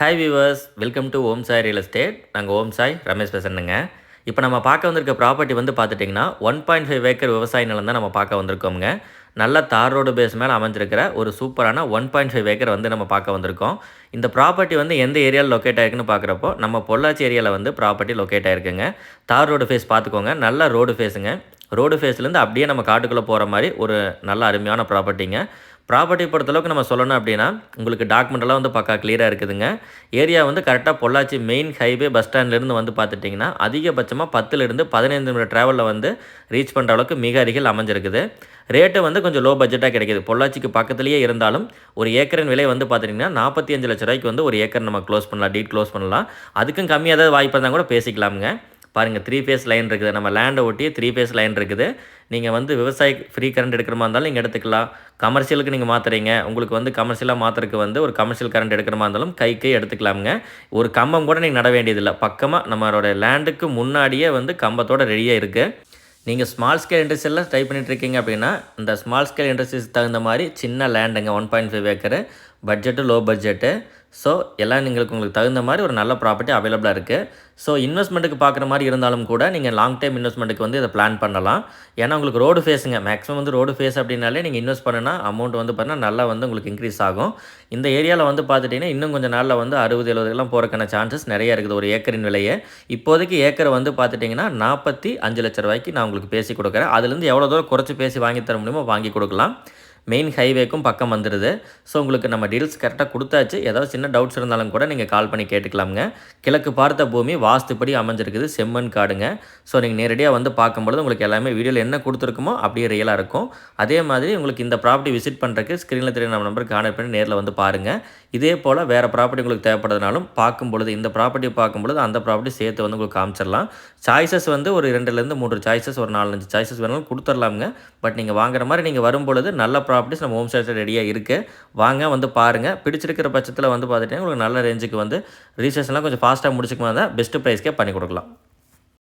Hi viewers welcome to Om Sai real estate நாங்கள் ஓம் சாய் ரமேஷ் பேசுகிறேங்க இப்போ நம்ம பார்க்க வந்திருக்க ப்ராப்பர்ட்டி வந்து பார்த்துட்டிங்கன்னா ஒன் பாயிண்ட் ஃபைவ் ஏக்கர் விவசாய நிலம் தான் நம்ம பார்க்க வந்திருக்கோங்க நல்ல தார் ரோடு பேஸ் மேலே அமைஞ்சிருக்கிற ஒரு சூப்பரான ஒன் பாயிண்ட் ஃபைவ் ஏக்கர் வந்து நம்ம பார்க்க வந்திருக்கோம். இந்த ப்ராப்பர்ட்டி வந்து எந்த ஏரியாவில் லொக்கேட் ஆயிருக்குன்னு பார்க்குறப்போ நம்ம பொள்ளாச்சி ஏரியாவில் வந்து ப்ராப்பர்ட்டி லொக்கேட் ஆயிருக்குங்க. தார் ரோடு ஃபேஸ் பார்த்துக்கோங்க. நல்ல ரோடு ஃபேஸுங்க ரோடு ஃபேஸ்லேருந்து அப்படியே நம்ம காட்டுக்குள்ளே போகிற மாதிரி ஒரு நல்ல அருமையான ப்ராப்பர்ட்டிங்க ப்ராப்பர்ட்டி பொறுத்தளவுக்கு நம்ம சொல்லணும் அப்படின்னா உங்களுக்கு டாக்குமெண்ட்டெல்லாம் வந்து பக்கா கிளியராக இருக்குதுங்க. ஏரியா வந்து கரெக்டாக பொள்ளாச்சி மெயின் ஹைவே பஸ் ஸ்டாண்ட்லேருந்து வந்து பார்த்துட்டிங்கன்னா அதிகபட்சமாக பத்துலேருந்து பதினைந்து நிமிடம் ட்ராவலில் வந்து ரீச் பண்ணுற அளவுக்கு மிக அருகில் அமைஞ்சிருக்குது. ரேட்டு வந்து கொஞ்சம் லோ பட்ஜெட்டாக கிடைக்குது. பொள்ளாச்சிக்கு பக்கத்துலேயே இருந்தாலும் ஒரு ஏக்கரின் விலை வந்து பார்த்துட்டிங்கன்னா நாற்பத்தி அஞ்சு லட்ச ரூபாய்க்கு வந்து ஒரு ஏக்கர் நம்ம க்ளோஸ் பண்ணலாம் டீட் க்ளோஸ் பண்ணலாம். அதுக்கும் கம்மியாக ஏதாவது வாய்ப்பு இருந்தால் கூட பேசிக்கலாமுங்க. பாருங்கள் த்ரீ ஃபேஸ் லைன் இருக்குது. நம்ம லேண்டை ஒட்டி த்ரீ ஃபேஸ் லைன் இருக்குது. நீங்கள் வந்து விவசாய ஃப்ரீ கரண்ட் எடுக்கிற மாதிரி இருந்தாலும் நீங்கள் எடுத்துக்கலாம். கமர்ஷியலுக்கு நீங்கள் மாற்றுறீங்க உங்களுக்கு வந்து கமர்ஷியலாக மாற்றுறதுக்கு வந்து ஒரு கமர்ஷியல் கரண்ட் எடுக்கிற மாதிரி இருந்தாலும் கை எடுத்துக்கலாமுங்க. ஒரு கம்பம் கூட நீங்கள் நட வேண்டியதில்லை. பக்கமாக நம்மளோட லேண்டுக்கு முன்னாடியே வந்து கம்பத்தோட ரெடியாக இருக்குது நீங்கள் ஸ்மால் ஸ்கேல் இண்டஸ்ட்ரியலில் ட்ரை பண்ணிகிட்ருக்கீங்க அப்படின்னா இந்த ஸ்மால் ஸ்கேல் இண்டஸ்ட்ரீஸ் தகுந்த மாதிரி சின்ன லேண்டுங்க one point five acre budget low budget so எல்லாம் நீங்களுக்கு உங்களுக்கு தகுந்த மாதிரி ஒரு நல்ல ப்ராப்பர்ட்டி அவைலபிளாக இருக்குது ஸோ இன்வெஸ்ட்மெண்ட்டுக்கு பார்க்குற மாதிரி இருந்தாலும் கூட நீங்கள் லாங் டைம் இன்வெஸ்ட்மெண்ட்டுக்கு வந்து இதை பிளான் பண்ணலாம். ஏன்னா உங்களுக்கு ரோடு ஃபேஸுங்க மேக்ஸிமம் வந்து ரோடு ஃபேஸ் அப்படின்னாலே நீங்கள் இன்வெஸ்ட் பண்ணுனா அமௌண்ட் வந்து பார்த்தீங்கன்னா நல்லா வந்து உங்களுக்கு இன்க்ரீஸ் ஆகும். இந்த ஏரியாவில் வந்து பார்த்துட்டிங்கன்னா இன்னும் கொஞ்சம் நாளில் வந்து அறுபது எழுபதுலாம் போகிறக்கான சான்சஸ் நிறையா இருக்குது ஒரு ஏக்கரின் விலையே. இப்போதைக்கு ஏக்கரை வந்து பார்த்துட்டிங்கன்னா நாற்பத்தி அஞ்சு லட்ச ரூபாய்க்கு நான் உங்களுக்கு பேசி கொடுக்குறேன். அதுலேருந்து எவ்வளோ தூரம் குறைச்சி பேசி வாங்கி தர முடியுமோ வாங்கி கொடுக்கலாம். மெயின் ஹைவேக்கும் பக்கம் வந்துடுது ஸோ உங்களுக்கு நம்ம டீல்ஸ் கரெக்டாக கொடுத்தாச்சு. ஏதாவது சின்ன டவுட்ஸ் இருந்தாலும் கூட நீங்கள் கால் பண்ணி கேட்டுக்கலாமுங்க. கிழக்கு பார்த்த பூமி வாஸ்துப்படி அமைஞ்சிருக்குது. செம்மண் காடுங்க. ஸோ நீங்கள் நேரடியாக வந்து பார்க்கும்பொழுது உங்களுக்கு எல்லாமே வீடியோவில் என்ன கொடுத்துருக்குமோ அப்படியே ரியலாக இருக்கும். அதே மாதிரி உங்களுக்கு இந்த ப்ராப்பர்ட்டி விசிட் பண்ணுறதுக்கு ஸ்க்ரீனில் தெரிய நம்ம நம்பருக்கு கான்டெக்ட் பண்ணி நேரில் வந்து பாருங்கள் இதே போல் வேறு ப்ராப்பர்ட்டி உங்களுக்கு தேவைப்படுறதுனாலும் பார்க்கும்பொழுது இந்த ப்ராப்பர்ட்டி பார்க்கும்பொழுது அந்த ப்ராப்பர்ட்டி சேர்த்து வந்து உங்களுக்கு காமிச்சிடலாம். சாய்ஸஸ் வந்து ஒரு ரெண்டுலேருந்து மூன்று சாய்ஸஸ் ஒரு நாலஞ்சு சாய்ஸஸ் வேணாலும் கொடுத்துடலாமுங்க. பட் நீங்கள் வாங்குற மாதிரி நீங்கள் வரும்பொழுது நல்ல ப்ராப்பர்ட்டிஸ் நம்ம ஹோம் சேல்ஸில் ரெடியாக இருக்குது வாங்க வந்து பாருங்கள் பிடிச்சிருக்கிற பட்சத்தில் வந்து பார்த்துட்டிங்கன்னா உங்களுக்கு நல்ல ரேஞ்சுக்கு வந்து ரீசேஷன்லாம் கொஞ்சம் ஃபாஸ்ட்டாக முடிச்சுக்குமா தான் பெஸ்ட்டு ப்ரைஸ்க்கே பண்ணி கொடுக்கலாம்.